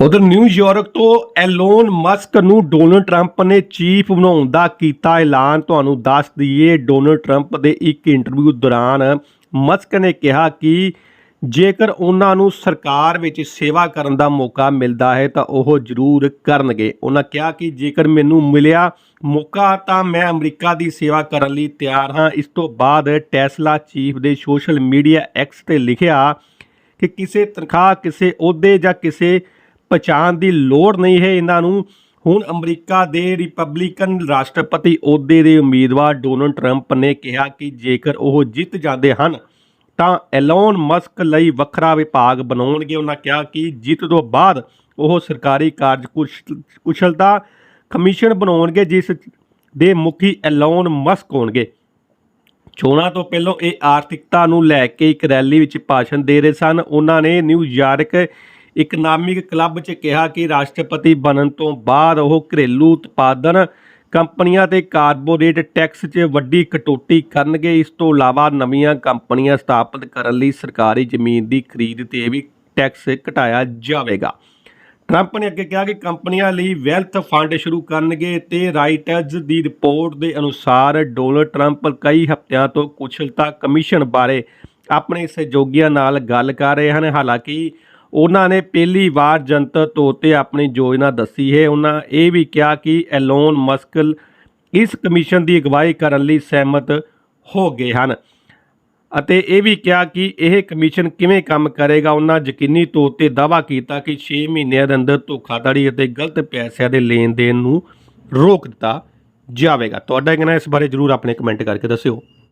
ਉਧਰ ਨਿਊਯਾਰਕ ਤੋਂ Elon Musk ਨੂੰ ਡੋਨਲਡ ਟਰੰਪ ਨੇ ਚੀਫ ਬਣਾਉਣ ਦਾ ਕੀਤਾ ਐਲਾਨ। ਤੁਹਾਨੂੰ ਦੱਸ ਦਈਏ, ਡੋਨਲਡ ਟਰੰਪ ਦੇ ਇੱਕ ਇੰਟਰਵਿਊ ਦੌਰਾਨ ਮਸਕ ਨੇ ਕਿਹਾ ਕਿ ਜੇਕਰ ਉਹਨਾਂ ਨੂੰ ਸਰਕਾਰ ਵਿੱਚ ਸੇਵਾ ਕਰਨ ਦਾ ਮੌਕਾ ਮਿਲਦਾ ਹੈ, ਤਾਂ ਉਹ ਜ਼ਰੂਰ ਕਰਨਗੇ। ਉਹਨਾਂ ਕਿਹਾ ਕਿ ਜੇਕਰ ਮੈਨੂੰ ਮਿਲਿਆ ਮੌਕਾ, ਤਾਂ ਮੈਂ ਅਮਰੀਕਾ ਦੀ ਸੇਵਾ ਕਰਨ ਲਈ ਤਿਆਰ ਹਾਂ। ਇਸ ਤੋਂ ਬਾਅਦ ਟੈਸਲਾ ਚੀਫ ਦੇ ਸੋਸ਼ਲ ਮੀਡੀਆ ਐਕਸ ਤੇ ਲਿਖਿਆ ਕਿ ਕਿਸੇ ਤਨਖਾਹ, ਕਿਸੇ ਅਹੁਦੇ ਜਾਂ ਕਿਸੇ ਪਛਾਣ ਦੀ ਲੋੜ ਨਹੀਂ ਹੈ ਇਹਨਾਂ ਨੂੰ। ਹੁਣ ਅਮਰੀਕਾ ਦੇ ਰਿਪਬਲਿਕਨ ਰਾਸ਼ਟਰਪਤੀ ਅਹੁਦੇ ਦੇ ਉਮੀਦਵਾਰ ਡੋਨਲਡ ਟਰੰਪ ਨੇ ਕਿਹਾ ਕਿ ਜੇਕਰ ਉਹ ਜਿੱਤ ਜਾਂਦੇ ਹਨ, ਤਾਂ ਐਲੋਨ ਮਸਕ ਲਈ ਵੱਖਰਾ ਵਿਭਾਗ ਬਣਾਉਣਗੇ। ਉਹਨਾਂ ਕਿਹਾ ਕਿ ਜਿੱਤ ਤੋਂ ਬਾਅਦ ਉਹ ਸਰਕਾਰੀ ਕਾਰਜ ਕੁਸ਼- ਕੁਸ਼ਲਤਾ ਕਮਿਸ਼ਨ ਬਣਾਉਣਗੇ, ਜਿਸ ਦੇ ਮੁਖੀ ਐਲੋਨ ਮਸਕ ਹੋਣਗੇ। ਚੋਣਾਂ ਤੋਂ ਪਹਿਲਾਂ ਇਹ ਆਰਥਿਕਤਾ ਨੂੰ ਲੈ ਕੇ ਇੱਕ ਰੈਲੀ ਵਿੱਚ ਭਾਸ਼ਣ ਦੇ ਰਹੇ ਸਨ। ਉਹਨਾਂ ਨੇ ਨਿਊਯਾਰਕ ਇਕਨੋਮਿਕ ਕਲੱਬ 'ਚ ਕਿਹਾ ਕਿ ਰਾਸ਼ਟਰਪਤੀ ਬਣਨ ਤੋਂ ਬਾਅਦ ਉਹ ਘਰੇਲੂ ਉਤਪਾਦਨ ਕੰਪਨੀਆਂ ਤੇ ਕਾਰਪੋਰੇਟ ਟੈਕਸ 'ਚ ਵੱਡੀ ਕਟੌਤੀ ਕਰਨਗੇ। ਇਸ ਤੋਂ ਇਲਾਵਾ ਨਵੀਆਂ ਕੰਪਨੀਆਂ ਸਥਾਪਿਤ ਕਰਨ ਲਈ ਸਰਕਾਰੀ ਜ਼ਮੀਨ ਦੀ ਖਰੀਦ ਤੇ ਵੀ ਟੈਕਸ ਘਟਾਇਆ ਜਾਵੇਗਾ। ਟਰੰਪ ਨੇ ਅੱਗੇ ਕਿਹਾ ਕਿ ਕੰਪਨੀਆਂ ਲਈ ਵੈਲਥ ਫੰਡ ਸ਼ੁਰੂ ਕਰਨਗੇ ਤੇ ਰਾਈਟਰਜ਼ ਦੀ ਰਿਪੋਰਟ ਦੇ ਅਨੁਸਾਰ ਡੋਨਲਡ ਟਰੰਪ ਕਈ ਹਫ਼ਤਿਆਂ ਤੋਂ ਕੁਸ਼ਲਤਾ ਕਮਿਸ਼ਨ ਬਾਰੇ ਆਪਣੇ ਸਹਿਯੋਗੀਆਂ ਨਾਲ ਗੱਲ ਕਰ ਰਹੇ ਹਨ। ਹਾਲਾਂਕਿ ਉਹਨਾਂ ਨੇ ਪਹਿਲੀ ਵਾਰ ਜਨਤਕ ਤੌਰ ਤੇ ਆਪਣੀ ਯੋਜਨਾ ਦੱਸੀ ਹੈ। ਉਹਨਾਂ ਇਹ ਵੀ ਕਿਹਾ ਕਿ ਐਲੋਨ ਮਸਕਲ ਇਸ ਕਮਿਸ਼ਨ ਦੀ ਅਗਵਾਈ ਕਰਨ ਲਈ ਸਹਿਮਤ ਹੋ ਗਏ ਹਨ ਅਤੇ ਇਹ ਵੀ ਕਿਹਾ ਕਿ ਇਹ ਕਮਿਸ਼ਨ ਕਿਵੇਂ ਕੰਮ ਕਰੇਗਾ। ਉਹਨਾਂ ਯਕੀਨੀ ਤੌਰ ਤੇ ਦਾਅਵਾ ਕੀਤਾ ਕਿ 6 ਮਹੀਨਿਆਂ ਦੇ ਅੰਦਰ ਧੋਖਾਧੜੀ ਅਤੇ ਗਲਤ ਪੈਸਿਆਂ ਦੇ ਲੈਣ ਦੇਣ ਨੂੰ ਰੋਕ ਦਿੱਤਾ ਜਾਵੇਗਾ। ਤੁਹਾਡਾ ਕਹਿਣਾ ਇਸ ਬਾਰੇ ਜਰੂਰ ਆਪਣੇ ਕਮੈਂਟ ਕਰਕੇ ਦੱਸਿਓ।